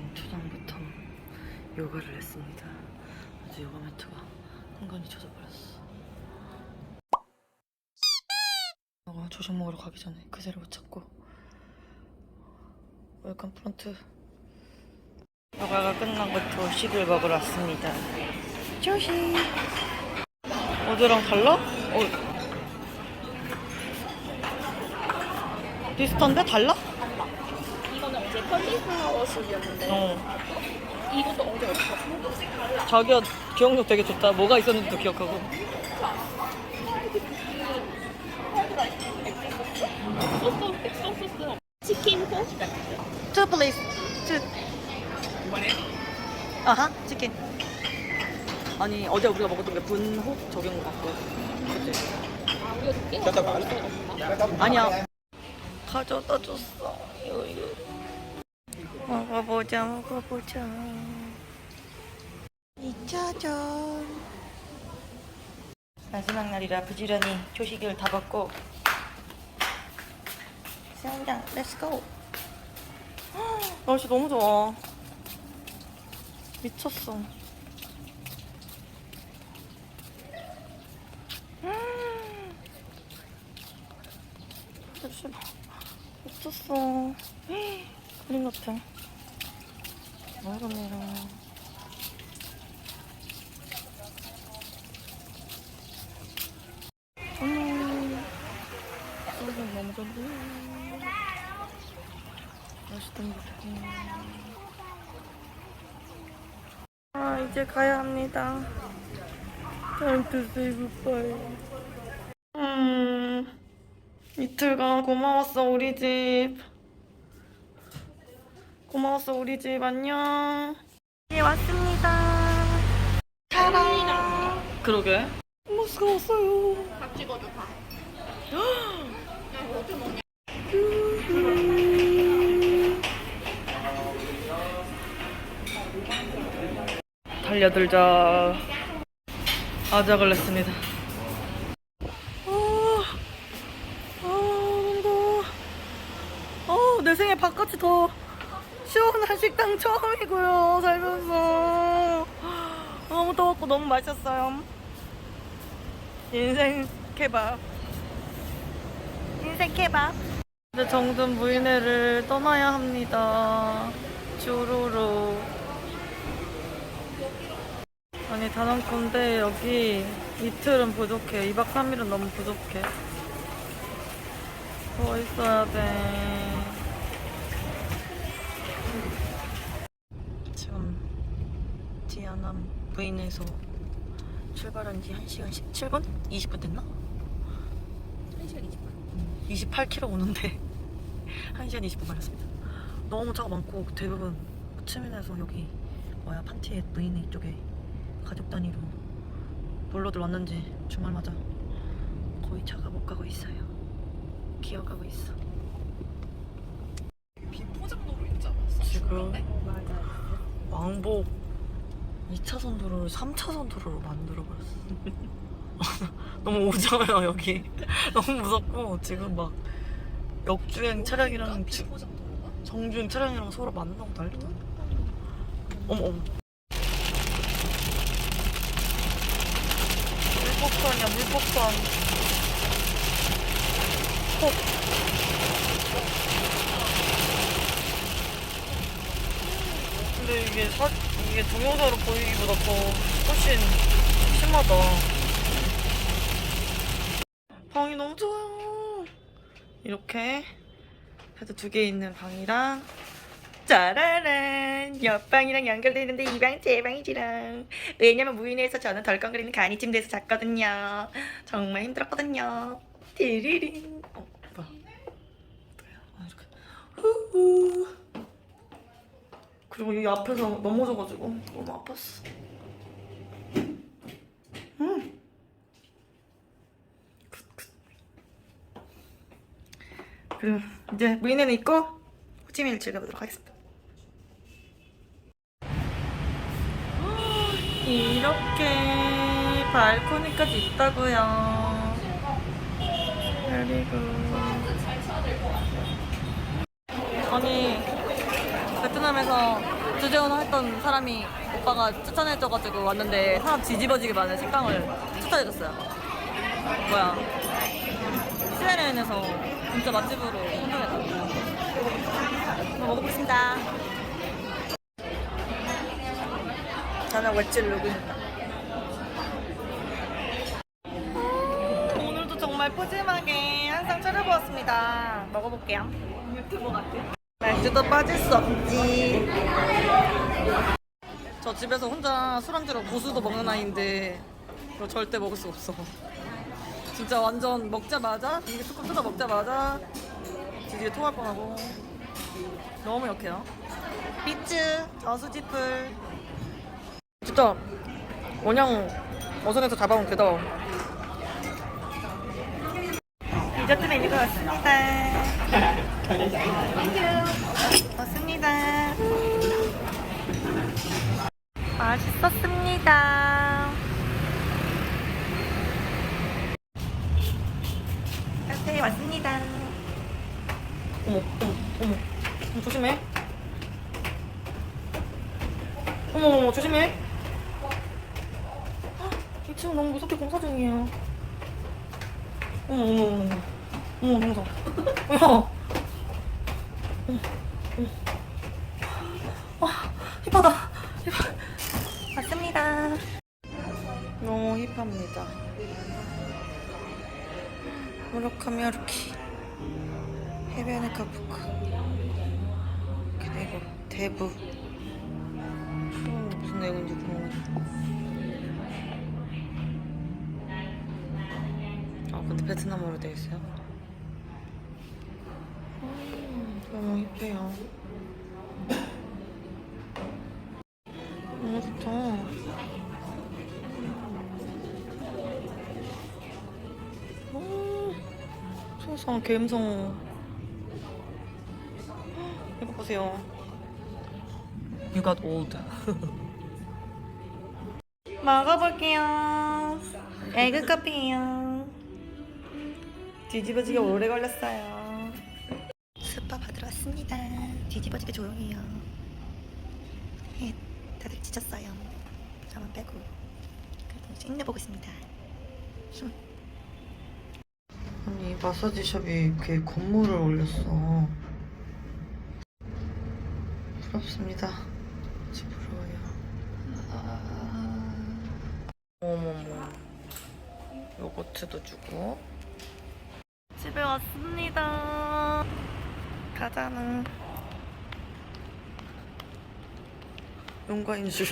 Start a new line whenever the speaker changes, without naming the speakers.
아침 초장부터 요가를 했습니다. 아주 요가 매트가 한간히 젖어버렸어. 어, 조식 먹으러 가기 전에 그새를 못 찾고 웰컴 프론트 요가가 끝나고 조식을 먹으러 왔습니다. 조식 어제랑 달라? 어. 비슷한데 달라?
어제 컬리플라워숲이었는데
어.
이것도 어제 어디 갔어?
자기가 기억력 되게 좋다. 뭐가 있었는지도 기억하고.
소스 백성 소스 치킨 포?
Two please. Two. 아하, 치킨. 아니 어제 우리가 먹었던 게 분호 저긴 것 같고. 그치?
아 우리가?
아니야. 가져다 줬어. 요요. 먹어보자, 먹어보자. 2차전. 마지막 날이라 부지런히 조식을 다 먹고. 수영장, 렛츠고. 날씨 너무 좋아. 미쳤어. 음. 미쳤어. 그림 같아. 먹었네요. 음. 소주 너무 좋네. 맛있던 것 아, 이제 가야 합니다. Time to say. 음, 이틀간 고마웠어, 우리 집. 고마웠어, 우리 집. 안녕. 예, 왔습니다. 차랑. 그러게. 모스가 왔어요.
밥 찍어줘 밥
달려들자. 아작을 냈습니다. 아, 아, 너무 더워. 어, 내 생애 바깥이 더 시원한 식당 처음이고요, 살면서. 너무 더웠고 너무 맛있었어요. 인생 케밥. 인생 케밥. 이제 정든 무인회를 떠나야 합니다. 주루루. 아니 단원컨대 여기 이틀은 부족해 2박 3일은 너무 부족해 더 있어야 돼 디아남 부인에서 출발한 지 1시간 17분? 20분 됐나?
1시간 20분
28km 오는데 1시간 20분 걸렸습니다. 너무 차가 많고 대부분 호치민에서 여기 뭐야 판티에 부인회 쪽에 가족 단위로 놀러들 왔는지 주말마다 거의 차가 못 가고 있어요. 기어가고 있어.
비포장도로 있지 않았어?
지금 왕복 2차선 도로를 3차선 도로로 만들어버렸어. 너무 오잖아요 여기. 너무 무섭고 지금 막 역주행 차량이랑 주-
비포장도로가?
정주행 차량이랑 서로 만나고 난리다. 어머 어머. 물폭탄이야 물폭탄. 폭. 근데 이게 사 이게 동영상으로 보이기보다 더 훨씬 심하다. 방이 너무 좋아요. 이렇게 베드 두 개 있는 방이랑 짜라란 옆방이랑 연결돼 있는데 이 방 제 방이지랑 왜냐면 무인에서 저는 덜컹거리는 간이 침대에서 잤거든요. 정말 힘들었거든요. 디리링. 어 뭐야? 뭐야 아, 이렇게. 후후 그리고 여기 앞에서 넘어져가지고 너무 아팠어 음. 그리고 이제 무인에는 있고 호치민을 즐겨보도록 하겠습니다. 이렇게 발코니까지 있다고요. 그리고 아니 베트남에서 주재원 했던 사람이 오빠가 추천해줘가지고 왔는데 사람 뒤집어지게 많은 식당을 추천해줬어요. 뭐야? 스웨덴에서 진짜 맛집으로 선정했다고. 먹어보겠습니다. 저는 누고 있다. 오늘도 정말 푸짐하게 항상 차려보았습니다. 먹어볼게요. 유튜버 같아. 맥주도 빠질 수 없지. 저 집에서 혼자 술안주로 고수도 먹는 아이인데 이거 절대 먹을 수 없어. 진짜 완전 먹자마자 이게 조금 뜯어 먹자마자 뒤에 토할 뻔하고 너무 역해요. 비츠 저수지풀 진짜 원양 어선에서 잡아온 게다 디저트 메뉴가 왔습니다. 왔습니다. 맛있었습니다. 카페에 왔습니다. 어머, 어머, 어머. 어머, 조심해. 어머, 어머, 조심해. 헉, 이 친구 너무 무섭게 공사 중이에요. 어머, 어머, 어머. 어머, 무서워. 어머. 아, 힙하다. 힙하. 맞습니다. 너무 힙합니다. 무라카미 하루키. 해변의 카프카. 그리고 대부. 음, 무슨 내용인지 궁금해. 아 근데 베트남어로 되어 있어요. 음, 너무 이뻐요. 너무 좋다. 음, 세상 갬성. 이거 보세요. You got old. 먹어볼게요. 에그 커피예요. 뒤집어지게 오래 걸렸어요. 스파 받으러 왔습니다. 뒤집어지게 조용해요. 예, 다들 지쳤어요. 저만 빼고. 그래도 힘내보고 있습니다. 아니 마사지샵이 이렇게 건물을 올렸어. 부럽습니다. 진짜 부러워요. 어머머. 요거트도 주고. 집에 왔습니다. 가자는. 용과인 줄.